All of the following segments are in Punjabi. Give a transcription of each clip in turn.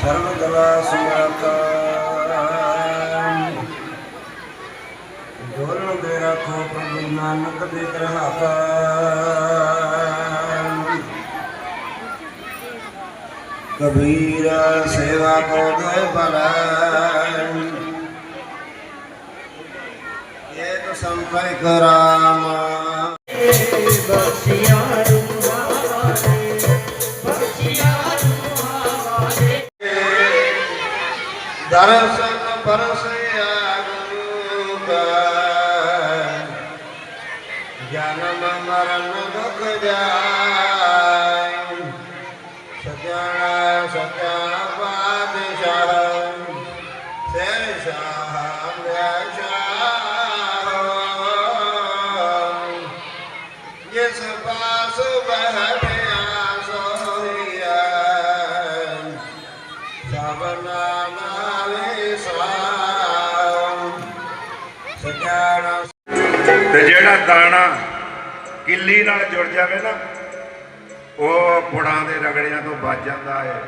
ਸਰਵ ਕਲਾ ਸਮਰਤਾ ਦੇ ਰੱਖੋ ਪ੍ਰਭੂ ਨਾਨਕ ਦੇ ਕਰਹਾਤਾ ਕਬੀਰ ਸੇਵਾ ਕੋ ਦੇ ਭਲਾ। ਏਕ ਸੰਪਰਕ ਰਾਮ। ਦਰਸ਼ਨ ਪਰਸਿਆ ਗੁਰੂ ਕਾ ਜਨਮ ਮਰਨ ਦੁਖ ਜਾਇ ਸਜਣਾ ਸਚਾ ਪਾਤਸ਼ਾਹ ਸੇ ਸ਼ਾਹ ਮਿਆ ਸ਼ਾਹ ਜਿਸ ਪਾਸ ਬਹਿਆ ਸੋਹੀਆ ਸਭਨਾ ਤੇ ਜਿਹੜਾ ਦਾਣਾ ਕਿੱਲੀ ਨਾਲ ਜੁੜ ਜਾਵੇ ਨਾ, ਉਹ ਪੁੜਾਂ ਦੇ ਰਗੜਿਆਂ ਤੋਂ ਬਚ ਜਾਂਦਾ ਹੈ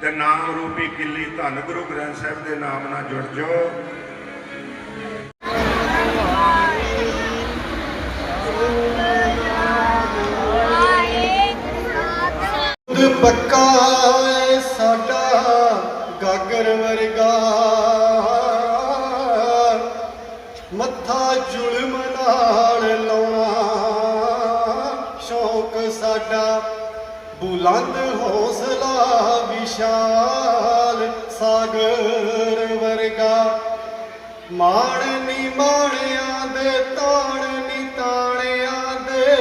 ਤੇ ਨਾਮ ਰੂਪੀ ਕਿੱਲੀ ਧੰਨ ਗੁਰੂ ਗ੍ਰੰਥ ਸਾਹਿਬ ਦੇ ਨਾਮ ਨਾਲ ਜੁੜ ਜਾਓ ਪੱਕਾ ਸਾਡਾ ਗਾਗਰ ਵਰਗਾ। ਮੱਥਾ ਜ਼ੁਲਮ ਨਾਲ ਲਾਉਣਾ। ਸ਼ੌਕ ਸਾਡਾ ਬੁਲੰਦ ਹੌਸਲਾ ਵਿਸ਼ਾਲ। ਸਾਗਰ ਵਰਗਾ ਮਾਣ ਨੀ ਮਾਣਿਆਂ ਦੇ, ਤਾਣ ਨੀ ਤਾਣਿਆਂ ਦੇ।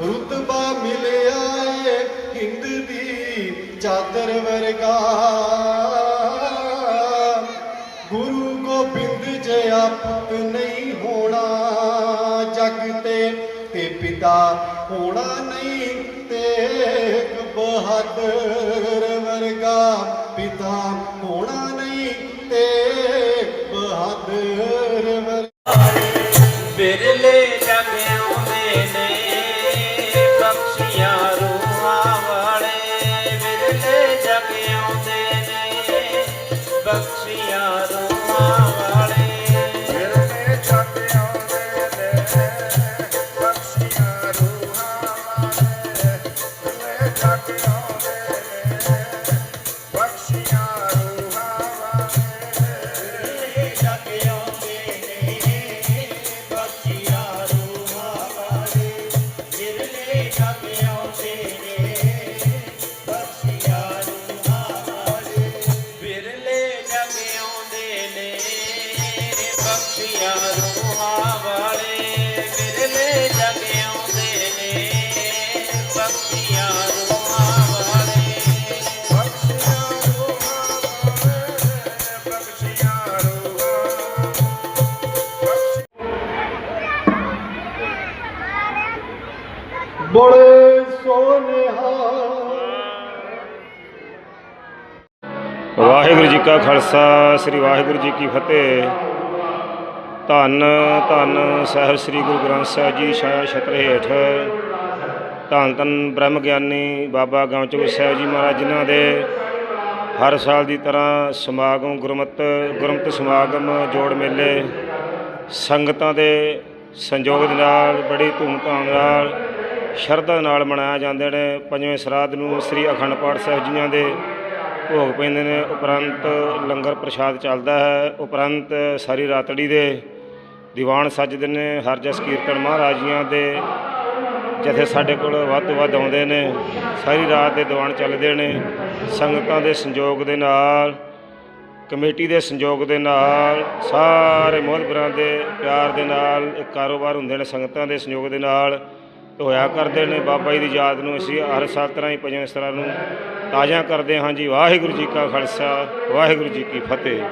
ਰੁਤਬਾ ਮਿਲਿਆ ਏ, ਹਿੰਦ ਦੀ ਚਾਦਰ ਵਰਗਾ। ਗੋਬਿੰਦ ਪੁੱਤ ਨਹੀਂ ਹੋਣਾ, ਜਗ ਤੇ ਤੇ ਪਿਤਾ ਹੋਣਾ ਨਹੀਂ ਤੇਗ ਬਹਾਦਰ ਵਰਗਾ ਪਿਤਾ ਹੋਣਾ ਨਹੀਂ ਤੇਗ ਬਹਾਦਰ ਵਰਗਾ। ਬਿਰਲੇ ਜਗ ਆਉਂਦੇ ਨੇ ਬਖਸ਼ੀਆਂ ਰੂਹਾਂ ਵਾਲੇ। ਬਿਰਲੇ ਜਗ ਆਉਂਦੇ ਨੇ ਬਖਸ਼ੀਆਂ ਬੜੇ ਸੋਨੇਹਾ ਵਾਹਿਗੁਰੂ ਜੀ ਕਾ ਖਾਲਸਾ, ਸ੍ਰੀ ਵਾਹਿਗੁਰੂ ਜੀ ਕੀ ਫਤਿਹ। ਧੰਨ ਧੰਨ ਸਾਹਿਬ ਸ੍ਰੀ ਗੁਰੂ ਗ੍ਰੰਥ ਸਾਹਿਬ ਜੀ, ਛਾਇਆ ਛਤਰ ਹੇਠ। ਧੰਨ ਧੰਨ ਬ੍ਰਹਮ ਗਿਆਨੀ ਬਾਬਾ ਗਾਮਚੁਕ ਸਾਹਿਬ ਜੀ ਮਹਾਰਾਜ ਜਿਨ੍ਹਾਂ ਦੇ ਹਰ ਸਾਲ ਦੀ ਤਰ੍ਹਾਂ ਸਮਾਗਮ ਗੁਰਮਤ, ਗੁਰਮਤਿ ਸਮਾਗਮ, ਜੋੜ ਮੇਲੇ, ਸੰਗਤਾਂ ਦੇ ਸੰਯੋਗ ਦੇ ਨਾਲ, ਬੜੀ ਧੂਮਧਾਮ ਨਾਲ ਸ਼ਰਧਾ ਨਾਲ ਮਨਾਇਆ ਜਾਂਦੇ ਨੇ। ਪੰਜਵੇਂ ਸਰਾਧ ਨੂੰ ਸ੍ਰੀ ਅਖੰਡ ਪਾਠ ਸਾਹਿਬ ਜੀਆਂ ਦੇ ਭੋਗ ਪੈਂਦੇ ਨੇ। ਉਪਰੰਤ ਲੰਗਰ ਪ੍ਰਸ਼ਾਦ ਚੱਲਦਾ ਹੈ। ਉਪਰੰਤ ਸਾਰੀ ਰਾਤੜੀ ਦੇ ਦੀਵਾਨ ਸੱਜਦੇ ਨੇ। ਹਰ ਜਸ ਕੀਰਤਨ ਮਹਾਰਾਜ ਜੀਆਂ ਦੇ ਜਥੇ ਸਾਡੇ ਕੋਲ ਵੱਧ ਤੋਂ ਵੱਧ ਆਉਂਦੇ ਨੇ। ਸਾਰੀ ਰਾਤ ਦੇ ਦੀਵਾਨ ਚੱਲਦੇ ਨੇ। ਸੰਗਤਾਂ ਦੇ ਸੰਯੋਗ ਦੇ ਨਾਲ, ਕਮੇਟੀ ਦੇ ਸੰਯੋਗ ਦੇ ਨਾਲ, ਸਾਰੇ ਮੋਹਤਬਰਾਂ ਦੇ ਪਿਆਰ ਦੇ ਨਾਲ, ਇੱਕ ਕਾਰੋਬਾਰ ਹੁੰਦੇ ਨੇ ਸੰਗਤਾਂ ਦੇ ਸੰਯੋਗ ਦੇ ਨਾਲ। ਹੋਇਆ ਕਰਦੇ ਨੇ। ਬਾਬਾ ਜੀ ਦੀ ਯਾਦ ਨੂੰ ਅਸੀਂ ਹਰ ਸਾਲ ਤਰ੍ਹਾਂ ਹੀ ਪੰਜਵੇਂ ਤਰ੍ਹਾਂ ਨੂੰ ਤਾਜ਼ਾ ਕਰਦੇ ਹਾਂ ਜੀ। ਵਾਹਿਗੁਰੂ ਜੀ ਕਾ ਖਾਲਸਾ, ਵਾਹਿਗੁਰੂ ਜੀ ਕੀ ਫਤਿਹ।